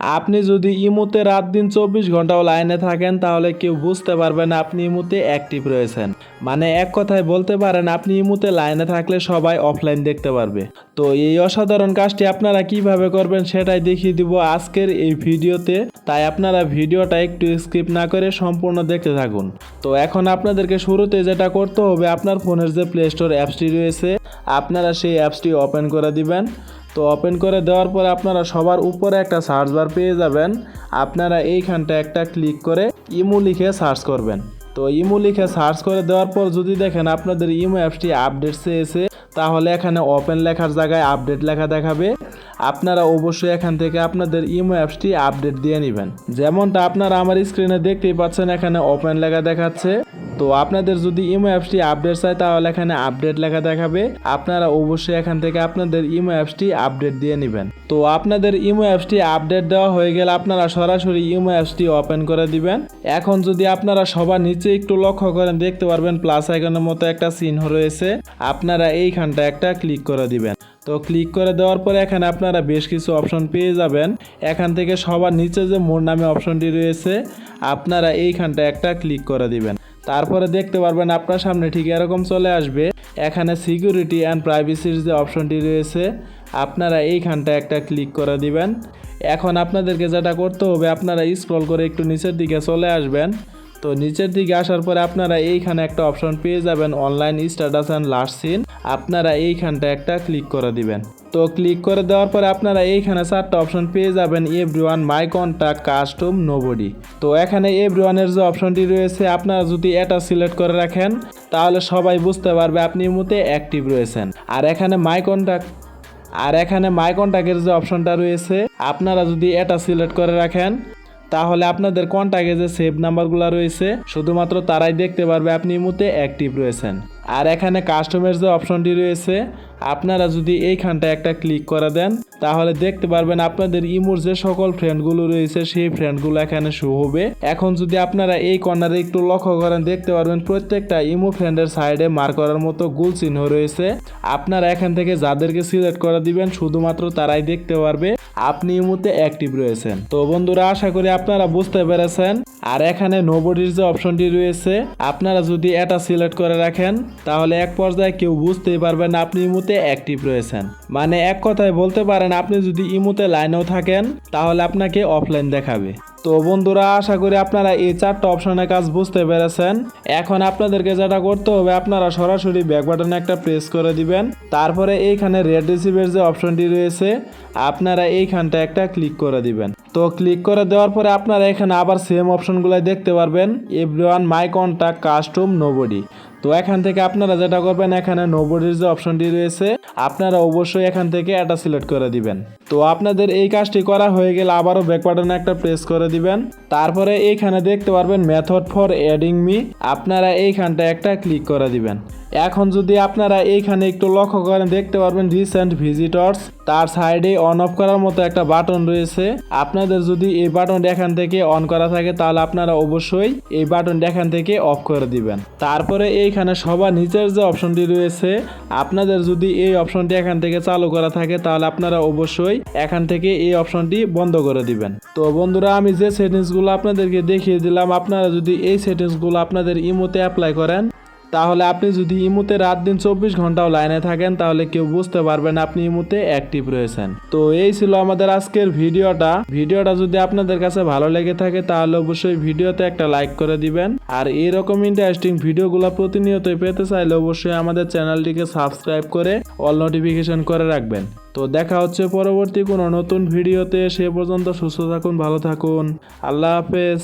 আপনি যদি ইমুতে রাত দিন চব্বিশ ঘন্টাও লাইনে থাকেন, তাহলে কেউ বুঝতে পারবেন আপনি ইমুতে অ্যাক্টিভ রয়েছেন। মানে এক কথায় বলতে পারেন, আপনি ইমুতে লাইনে থাকলে সবাই অফলাইন দেখতে পারবে। তো এই অসাধারণ কাজটি আপনারা কীভাবে করবেন সেটাই দেখিয়ে দিব আজকের এই ভিডিওতে। তাই আপনারা ভিডিওটা একটু স্কিপ না করে সম্পূর্ণ দেখতে থাকুন। তো এখন আপনাদেরকে শুরুতে যেটা করতে হবে, আপনার ফোনের যে প্লে স্টোর অ্যাপসটি রয়েছে, আপনারা সেই অ্যাপসটি ওপেন করে দিবেন। তো ওপেন করে দেওয়ার পরে আপনারা সবার উপরে একটা সার্চ বার পেয়ে যাবেন। আপনারা এইখানটা একটা ক্লিক করে ইমো লিখে সার্চ করবেন। তো ইমো লিখে সার্চ করে দেওয়ার পর যদি দেখেন আপনাদের ইমো অ্যাপসটি আপডেট চেয়েছে, তাহলে এখানে ওপেন লেখার জায়গায় আপডেট লেখা দেখাবে। আপনারা অবশ্যই এখান থেকে আপনাদের ইমো অ্যাপসটি আপডেট দিয়ে নেবেন। যেমনটা আপনারা আমার স্ক্রিনে দেখতেই পাচ্ছেন, এখানে ওপেন লেখা দেখাচ্ছে। তো আপনাদের যদি ইমো অ্যাপসটি আপডেট চাই তাহলে এখানে আপডেট লেখা দেখাবে। আপনারা অবশ্যই এখান থেকে আপনাদের ইমো অ্যাপসটি আপডেট দিয়ে নেবেন। তো আপনাদের ইমো অ্যাপসটি আপডেট দেওয়া হয়ে গেলে আপনারা সরাসরি ইমো অ্যাপসটি ওপেন করে দিবেন। এখন যদি আপনারা সবার নিচে একটু লক্ষ্য করেন, দেখতে পারবেন প্লাস আইকনের মতো একটা চিহ্ন রয়েছে। আপনারা এইখানটা একটা ক্লিক করে দিবেন। তো ক্লিক করে দেওয়ার পরে এখানে আপনারা বেশ কিছু অপশন পেয়ে যাবেন। এখান থেকে সবার নিচে যে মোর নামে অপশনটি রয়েছে, আপনারা এইখানটা একটা ক্লিক করে দিবেন। তারপরে দেখতে পারবেন আপনার সামনে ঠিক এরকম চলে আসবে। এখানে সিকিউরিটি অ্যান্ড প্রাইভেসির যে অপশনটি রয়েছে, আপনারা এইখানটা একটা ক্লিক করে দিবেন। এখন আপনাদেরকে যেটা করতে হবে, আপনারা স্ক্রল করে একটু নিচের দিকে চলে আসবেন। তো নিচের দিকে আসার পরে আপনারা এইখানে একটা অপশন পেয়ে যাবেন online status and last seen আপনারা এইখানটা একটা ক্লিক করে দিবেন। তো ক্লিক করে দেওয়ার পরে আপনারা এইখানে চারটা অপশন পেয়ে যাবেন everyone my contact custom nobody তো এখানে এভরি ওয়ানের যে অপশনটি রয়েছে, আপনারা যদি এটা সিলেক্ট করে রাখেন, তাহলে সবাই বুঝতে পারবে আপনি মতে অ্যাক্টিভ রয়েছেন। আর এখানে মাই কন্ট্যাক্ট আর এখানে মাই কন্ট্যাক্টের যে অপশনটা রয়েছে, আপনারা যদি এটা সিলেক্ট করে রাখেন তাহলে আপনাদের কন্ট্যাক্টে যে সেভ নাম্বারগুলো রয়েছে, শুধুমাত্র তারাই দেখতে পারবে আপনি মুহূর্তে অ্যাক্টিভ রয়েছেন। আর এখানে কাস্টমের যে অপশনটি রয়েছে, আপনারা যদি এইখানটা একটা ক্লিক করে দেন, তাহলে দেখতে পারবেন আপনাদের ইমোর যে সকল ফ্রেন্ডগুলো রয়েছে, সেই ফ্রেন্ডগুলো এখানে শো হবে। এখন যদি আপনারা এই কর্নারে একটু লক্ষ্য করেন, দেখতে পারবেন প্রত্যেকটা ইমো ফ্রেন্ডের সাইডে মার করার মতো গুল চিহ্ন রয়েছে। আপনারা এখান থেকে যাদেরকে সিলেক্ট করে দিবেন, শুধুমাত্র তারাই দেখতে পারবে। আপনি ইমুতে অ্যাক্টিভ রয়েছেন। তো বন্ধুরা, আশা করি আপনারা বুঝতে পেরেছেন। আর এখানে নোবডির যে অপশনটি রয়েছে, আপনারা যদি এটা সিলেক্ট করে রাখেন, তাহলে এক পর্যায়ে কেউ বুঝতেই পারবেন আপনি ইমুতে অ্যাক্টিভ রয়েছেন। মানে এক কথায় বলতে পারেন, আপনি যদি ইমুতে লাইনেও থাকেন, তাহলে আপনাকে অফলাইন দেখাবে। তো বন্ধুরা, আশা করি আপনারা এই চারটা অপশনের কাজ বুঝতে পেরেছেন। এখন আপনাদেরকে যেটা করতে হবে, আপনারা সরাসরি ব্যাক বাটনে একটা প্রেস করে দিবেন। তারপরে এইখানে রেড রিসিভের যে অপশনটি রয়েছে, আপনারা এইখানটা একটা ক্লিক করে দিবেন। তো ক্লিক করে দেওয়ার পরে আপনারা এখানে আবার সেম অপশনগুলো দেখতে পারবেন। Everyone my contact custom nobody তো এখান থেকে আপনারা যেটা করবেন, এখানে নোবডির যে অপশনটি রয়েছে, আপনারা অবশ্যই এখান থেকে এটা সিলেক্ট করে দিবেন। তো আপনাদের এই কাজটি করা হয়ে গেলে আবারও ব্যাক বাটনে একটা প্রেস করে দিবেন। তারপরে এইখানে দেখতে পারবেন মেথড ফর অ্যাডিং মি আপনারা এইখানটা একটা ক্লিক করে দিবেন। এখন যদি আপনারা এইখানে একটু লক্ষ্য করেন, দেখতে পারবেন রিসেন্ট ভিজিটর্স তার সাইডে অন অফ করার মতো একটা বাটন রয়েছে। আপনাদের যদি এই বাটনটা এখান থেকে অন করা থাকে, তাহলে আপনারা অবশ্যই এই বাটনটা এখান থেকে অফ করে দিবেন। তারপরে এইখানে সবার নিচের যে অপশনটি রয়েছে, আপনাদের যদি এই অপশনটি এখান থেকে চালু করা থাকে, তাহলে আপনারা অবশ্যই এখান থেকে এই অপশনটি বন্ধ করে দিবেন। তো বন্ধুরা, আমি যে সেটিংসগুলো আপনাদেরকে দেখিয়ে দিলাম, আপনারা যদি এই সেটিংসগুলো আপনাদের ইমোতে অ্যাপ্লাই করেন তাহলে আপনি যদি ইমুতে রাত দিন চব্বিশ ঘন্টাও লাইনে থাকেন, তাহলে কেউ বুঝতে পারবেন আপনি ইমুতে অ্যাক্টিভ রয়েছেন। তো এই ছিল আমাদের আজকের ভিডিওটা। ভিডিওটা যদি আপনাদের কাছে ভালো লেগে থাকে, তাহলে অবশ্যই ভিডিওতে একটা লাইক করে দিবেন। আর এরকম ইন্টারেস্টিং ভিডিওগুলো প্রতিনিয়তই পেতে চাইলে অবশ্যই আমাদের চ্যানেলটিকে সাবস্ক্রাইব করে অল নোটিফিকেশন করে রাখবেন। তো দেখা হচ্ছে পরবর্তী কোনো নতুন ভিডিওতে। সে পর্যন্ত সুস্থ থাকুন, ভালো থাকুন। আল্লাহ হাফেজ।